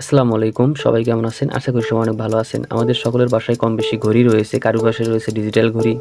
আসসালামু আলাইকুম, সবাই কেমন আছেন? আশা করি সবাই অনেক ভালো আছেন। আমাদের সকলের বাসায় কম বেশি ঘড়ি রয়েছে বাসায় রয়েছে ডিজিটাল ঘড়ি।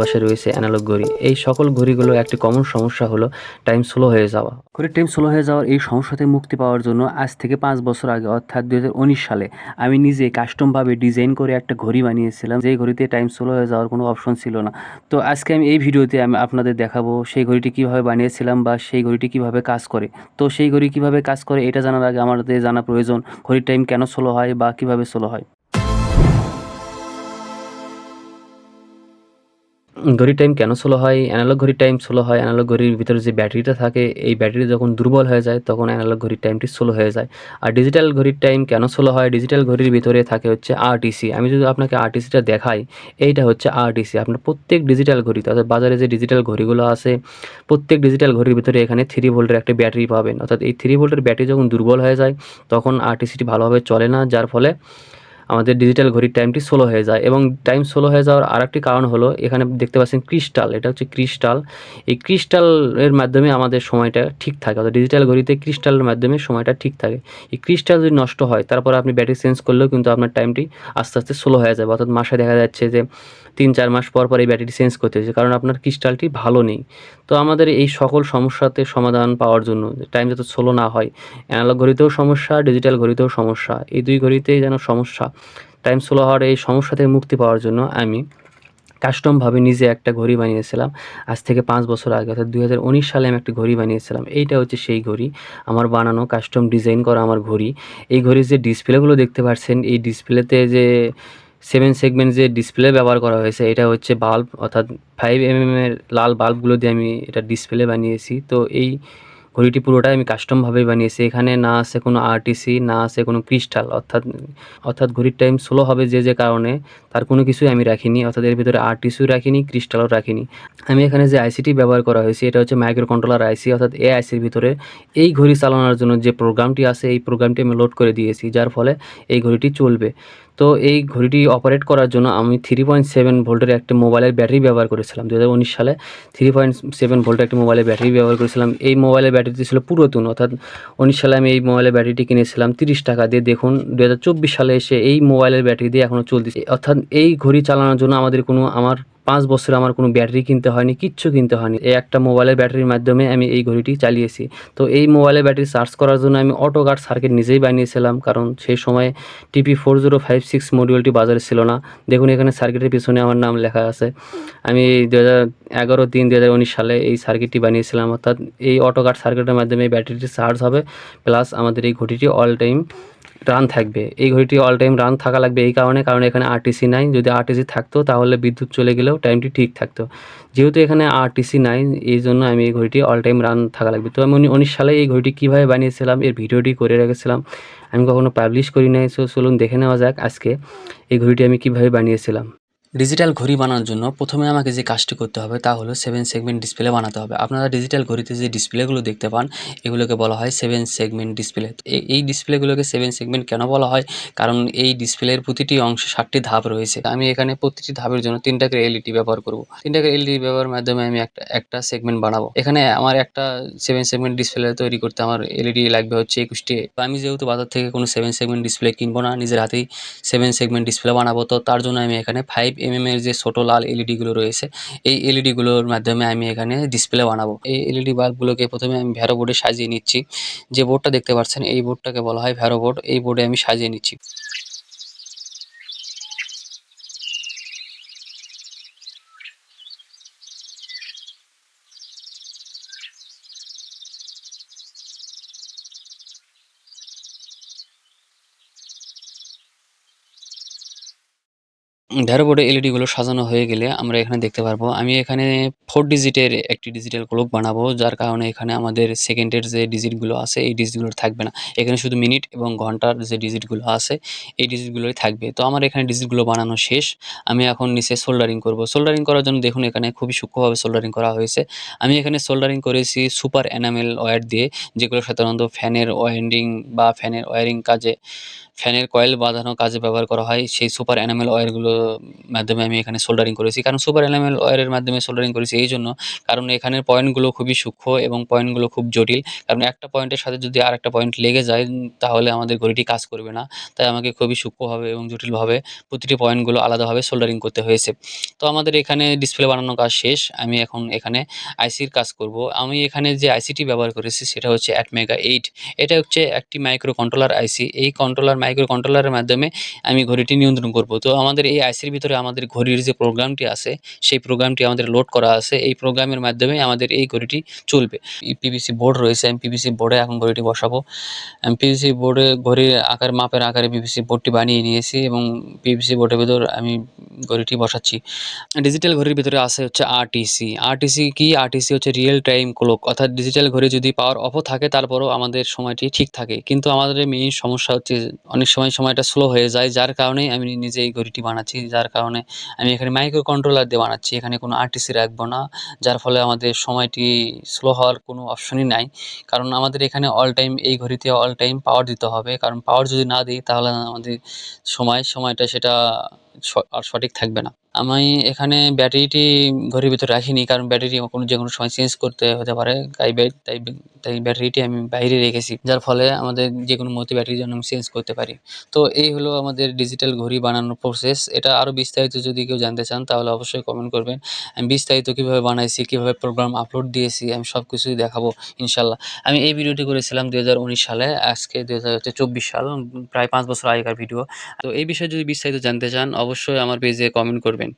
বাসায় রয়েছে অ্যানালগ ঘড়ি। এই সকল ঘড়িগুলো একটি কমন সমস্যা হলো টাইম স্লো হয়ে যাওয়া। ঘড়ির টাইম স্লো হয়ে যাওয়ার এই সমস্যা থেকে মুক্তি পাওয়ার জন্য আজ থেকে পাঁচ বছর আগে, অর্থাৎ দুই সালে, আমি নিজে কাস্টমভাবে ডিজাইন করে একটা ঘড়ি বানিয়েছিলাম। যেই ঘড়িতে টাইম স্লো হয়ে যাওয়ার কোনো অপশন ছিল না। তো আজকে আমি এই ভিডিওতে আমি আপনাদের দেখাবো সেই ঘড়িটি কীভাবে বানিয়েছিলাম বা সেই ঘড়িটি কীভাবে কাজ করে। তো সেই ঘড়ি কীভাবে কাজ করে, এটা জানার আগে আমাদের জানা প্রয়োজন, ঘড়ির টাইম কেন স্লো হয় বা কীভাবে স্লো হয়। ঘড়ির টাইম কেন স্লো হয়? অ্যানালগ ঘড়ির টাইম স্লো হয়। অ্যানালগ ঘড়ির ভিতরে যে ব্যাটারিটা থাকে, এই ব্যাটারি যখন দুর্বল হয়ে যায়, তখন অ্যানালগ ঘড়ির টাইমটি স্লো হয়ে যায়। আর ডিজিটাল ঘড়ির টাইম কেন স্লো হয়? ডিজিটাল ঘড়ির ভিতরে থাকে হচ্ছে আরটিসি আমি যদি আপনাকে আরটিসিটা দেখাই, এইটা হচ্ছে আরটিসি আপনার প্রত্যেক ডিজিটাল ঘড়িতে, অর্থাৎ বাজারে যে ডিজিটাল ঘড়িগুলো আছে, প্রত্যেক ডিজিটাল ঘড়ির ভিতরে এখানে থ্রি ভোল্টের একটা ব্যাটারি পাবেন। অর্থাৎ এই থ্রি ভোল্টের ব্যাটারি যখন দুর্বল হয়ে যায়, তখন আরটিসিটি ভালোভাবে চলে না, যার ফলে আমাদের ডিজিটাল ঘড়ির টাইমটি স্লো হয়ে যায় এবং টাইম স্লো হয়ে যাওয়ার আরেকটি কারণ হলো, এখানে দেখতে পাচ্ছেন ক্রিস্টাল এটা হচ্ছে ক্রিস্টাল এই ক্রিস্টালের মাধ্যমে আমাদের সময়টা ঠিক থাকে, অর্থাৎ ডিজিটাল ঘড়িতে ক্রিস্টালের মাধ্যমে সময়টা ঠিক থাকে। এই ক্রিস্টাল যদি নষ্ট হয়, তারপর আপনি ব্যাটারি চেঞ্জ করলেও কিন্তু আপনার টাইমটি আস্তে আস্তে স্লো হয়ে যাবে। অর্থাৎ মাসে দেখা যাচ্ছে যে তিন চার মাস পর পর এই ব্যাটারি চেঞ্জ করতে হচ্ছে, কারণ আপনার ক্রিস্টালটি ভালো নেই। তো আমাদের এই সকল সমস্যাতে সমাধান পাওয়ার জন্য টাইম যাতে স্লো না হয় অ্যানালগ ঘড়িতেও সমস্যা ডিজিটাল ঘড়িতেও সমস্যা, এই দুই ঘড়িতেই যেন সমস্যা টাইম স্লো হওয়ার এই সমস্যা থেকে মুক্তি পাওয়ার জন্য আমি কাস্টমভাবে নিজে একটা ঘড়ি বানিয়েছিলাম। আজ থেকে পাঁচ বছর আগে, অর্থাৎ দুই হাজার উনিশ সালে আমি একটা ঘড়ি বানিয়েছিলাম। এইটা হচ্ছে সেই ঘড়ি। আমার বানানো কাস্টম ডিজাইন করা আমার ঘড়ি। এই ঘড়ির যে ডিসপ্লেগুলো দেখতে পাচ্ছেন, এই ডিসপ্লেতে যে সেভেন সেগমেন্ট যে ডিসপ্লে ব্যবহার করা হয়েছে, এটা হচ্ছে বাল্ব অর্থাৎ ফাইভ এম এর লাল বাল্বগুলো দিয়ে আমি এটা ডিসপ্লে বানিয়েছি। তো এই ঘড়িটি পুরোটাই আমি কাস্টমভাবেই বানিয়েছি। এখানে না আছে কোনো আরটিসি না আছে কোনো ক্রিস্টাল অর্থাৎ অর্থাৎ ঘড়ির টাইম স্লো হবে যে যে কারণে তার কোনো কিছুই আমি রাখিনি, অর্থাৎ এর ভিতরে আরটিসিও রাখিনি ক্রিস্টালও রাখিনি। আমি এখানে যে আইসিটি ব্যবহার করা হয়েছে, এটা হচ্ছে মাইক্রো কন্ট্রোলার আইসি অর্থাৎ এ আইসির ভিতরে এই ঘড়ি চালানোর জন্য যে প্রোগ্রামটি আছে, এই প্রোগ্রামটি আমি লোড করে দিয়েছি, যার ফলে এই ঘড়িটি চলবে। তো এই ঘড়িটি অপারেট করার জন্য আমি থ্রি পয়েন্ট সেভেন ভোল্টের একটি মোবাইলের ব্যাটারি ব্যবহার করেছিলাম। দু হাজার উনিশ সালে থ্রি পয়েন্ট সেভেন ভোল্টের একটি মোবাইলের ব্যাটারি ব্যবহার করেছিলাম। এই মোবাইলের ব্যাটারিটি ছিল পুরাতন, অর্থাৎ উনিশ সালে আমি এই মোবাইলের ব্যাটারিটি কিনেছিলাম, তিরিশ টাকা দিয়ে। দেখুন, দুই হাজার চব্বিশ সালে এসে এই মোবাইলের ব্যাটারি দিয়ে এখনও চলতেছে। অর্থাৎ এই ঘড়ি চালানোর জন্য আমাদের কোনো, আমার পাঁচ বছর আমার কোনো ব্যাটারি কিনতে হয়নি, কিচ্ছু কিনতে হয়নি। এই একটা মোবাইলের ব্যাটারির মাধ্যমে আমি এই ঘড়িটি চালিয়েছি। তো এই মোবাইলের ব্যাটারি চার্জ করার জন্য আমি অটো গার্ড সার্কিট নিজেই বানিয়েছিলাম, কারণ সেই সময় T P four zero five six মডিউলটি বাজারে ছিল না। দেখুন এখানে সার্কিটের পিছনে আমার নাম লেখা আছে। আমি দু হাজার এগারো তিন দু হাজার উনিশ সালে এই সার্কিটটি বানিয়েছিলাম, অর্থাৎ এই অটো গার্ড সার্কিটের মাধ্যমে ব্যাটারিটি চার্জ হবে, প্লাস আমাদের এই ঘড়িটি অল টাইম রান থাকবে। এই ঘড়িটি অল টাইম রান থাকা লাগবে এই কারণে, কারণ এখানে আরটিসি নাই। যদি আরটিসি থাকতো, তাহলে বিদ্যুৎ চলে গেলেও টাইমটি ঠিক থাকতো। যেহেতু এখানে আরটিসি নাই, এই জন্য আমি এই ঘড়িটি অল টাইম রান থাকা লাগবে। তো আমি উনি, উনিশ সালে এই ঘড়িটি কীভাবে বানিয়েছিলাম, এর ভিডিওটি করে রেখেছিলাম। আমি কখনো পাবলিশ করি নাই, সো চলুন দেখে নেওয়া যাক আজকে এই ঘড়িটি আমি কীভাবে বানিয়েছিলাম। ডিজিটাল ঘড়ি বানানোর জন্য প্রথমে আমাকে যে কাজটি করতে হবে তা হলো সেভেন সেগমেন্ট ডিসপ্লে বানাতে হবে। আপনারা ডিজিটাল ঘড়িতে যে ডিসপ্লেগুলো দেখতে পান, এগুলোকে বলা হয় সেভেন সেগমেন্ট ডিসপ্লে এই ডিসপ্লেগুলোকে সেভেন সেগমেন্ট কেন বলা হয়? কারণ এই ডিসপ্লের প্রতিটি অংশে ষাটটি ধাপ রয়েছে। আমি এখানে প্রতিটি ধাপের জন্য তিনটা করে এলইডি ব্যবহার করব। তিনটা করে এলইডি ব্যবহারের মাধ্যমে আমি একটা একটা সেগমেন্ট বানাবো। এখানে আমার একটা সেভেন সেগমেন্ট ডিসপ্লে তৈরি করতে আমার এলইডি লাগবে হচ্ছে একুশটি। আমি যেহেতু বাজার থেকে কোনো সেভেন সেগমেন্ট ডিসপ্লে কিনবো না, নিজের হাতেই সেভেন সেগমেন্ট ডিসপ্লে বানাবো, তো তার জন্য আমি এখানে ফাইভ এমএম এর যে ছোট লাল এলইডি গুলো রয়েছে, এই এলইডি গুলোর মাধ্যমে আমি এখানে ডিসপ্লে বানাবো। এই এলইডি বাল্বগুলোকে প্রথমে আমি ভ্যারো বোর্ডে সাজিয়ে নিচ্ছি। যে বোর্ডটা দেখতে পাচ্ছেন, এই বোর্ডটাকে বলা হয় ভ্যারো বোর্ড। এই বোর্ডে আমি সাজিয়ে নিচ্ছি। বোর্ডে এলইডিগুলো সাজানো হয়ে গেলে আমরা এখানে দেখতে পারব। আমি এখানে ফোর ডিজিটের একটি ডিজিটাল ক্লক বানাবো, যার কারণে এখানে আমাদের সেকেন্ডের যে ডিজিটগুলো আছে, এই ডিজিটগুলো থাকবে না। এখানে শুধু মিনিট এবং ঘণ্টার যে ডিজিটগুলো আছে, এই ডিজিটগুলোই থাকবে। তো আমার এখানে ডিজিটগুলো বানানো শেষ। আমি এখন নিচে সোল্ডারিং করব। সোল্ডারিং করার জন্য দেখুন এখানে খুবই সূক্ষ্মভাবে সোল্ডারিং করা হয়েছে। আমি এখানে সোল্ডারিং করেছি সুপার এনামেল ওয়্যার দিয়ে, যেগুলো সাধারণত ফ্যানের ওয়ারিং বা ফ্যানের ওয়ারিং কাজে, ফ্যানের কয়েল বাঁধানো কাজে ব্যবহার করা হয়। সেই সুপার অ্যানামেল ওয়্যারগুলো মাধ্যমে আমি এখানে সোল্ডারিং করেছি। কারণ সুপার এনামেল ওয়্যারের মাধ্যমে সোল্ডারিং করেছি এই জন্য। কারণ এখানের পয়েন্টগুলো খুবই সূক্ষ্ম এবং পয়েন্টগুলো খুব জটিল। কারণ একটা পয়েন্টের সাথে যদি আরেকটা পয়েন্ট লেগে যায়, তাহলে আমাদের ঘড়িটি কাজ করবে না। তাই আমাকে খুবই সূক্ষ্মভাবে এবং জটিলভাবে প্রতিটি পয়েন্টগুলো আলাদাভাবে সোল্ডারিং করতে হয়েছে। তো আমাদের এখানে ডিসপ্লে বানানোর কাজ শেষ। আমি এখন এখানে আইসির কাজ করব। আমি এখানে যে আইসিটি ব্যবহার করেছি, সেটা হচ্ছে অ্যাট মেগা এইট এটা হচ্ছে একটি মাইক্রো কন্ট্রোলার আইসি এই কন্ট্রোলার মাইক্রো কন্ট্রোলারের মাধ্যমে আমি ঘড়িটি নিয়ন্ত্রণ করব। তো আমাদের এই আইসির ভিতরে আমাদের ঘড়ির যে প্রোগ্রামটি আছে, সেই প্রোগ্রামটি আমাদের লোড করা আছে। এই প্রোগ্রামের মাধ্যমে আমাদের এই ঘড়িটি চলবে। পিভিসি বোর্ড রয়েছে, আমি পিভিসি বোর্ডে এখন ঘড়িটি বসাবো। আমি পিভিসি বোর্ডে ঘড়ির আকার, মাপের আকারে পিভিসি বোর্ডটি বানিয়ে নিয়েছি এবং পিভিসি বোর্ডের ভিতর আমি ঘড়িটি বসাচ্ছি। ডিজিটাল ঘড়ির ভিতরে আছে হচ্ছে আরটিসি আরটিসি কি? আরটিসি হচ্ছে রিয়েল টাইম ক্লক অর্থাৎ ডিজিটাল ঘড়ি যদি পাওয়ার অফও থাকে, তারপরেও আমাদের সময়টি ঠিক থাকে। কিন্তু আমাদের মেইন সমস্যা হচ্ছে অনেক সময় সময়টা স্লো হয়ে যায়, যার কারণেই আমি নিজে এই ঘড়িটি বানাচ্ছি। যার কারণে আমি এখানে মাইক্রো কন্ট্রোলার দিয়ে বানাচ্ছি। এখানে কোনো আরটিসি রাখব না, যার ফলে আমাদের সময়টি স্লো হওয়ার কোনো অপশনই নাই। কারণ আমাদের এখানে অল টাইম এই ঘড়িতে অল টাইম পাওয়ার দিতে হবে। কারণ পাওয়ার যদি না দিই, তাহলে আমাদের সময়, সময়টা সেটা আর সঠিক থাকবে না। আমি এখানে ব্যাটারিটি ঘড়ির ভিতরে রাখিনি, কারণ ব্যাটারি কোনো যে কোনো সময় চেঞ্জ করতে হতে পারে তাই তাই তাই ব্যাটারিটি আমি বাইরে রেখেছি, যার ফলে আমাদের যে কোনো মুহূর্তে ব্যাটারি যেন আমি চেঞ্জ করতে পারি। তো এই হলো আমাদের ডিজিটাল ঘড়ি বানানোর প্রসেস এটা আরও বিস্তারিত যদি কেউ জানতে চান, তাহলে অবশ্যই কমেন্ট করবেন। আমি বিস্তারিত কীভাবে বানাইছি, কীভাবে প্রোগ্রাম আপলোড দিয়েছি, আমি সব কিছুই দেখাবো ইনশাল্লাহ আমি এই ভিডিওটি করেছিলাম দু হাজার উনিশ সালে, আজকে দু সাল, প্রায় পাঁচ বছর আগেকার ভিডিও তো এই বিষয়ে যদি বিস্তারিত জানতে চান অবশ্যই আমার পেজে কমেন্ট করবেন।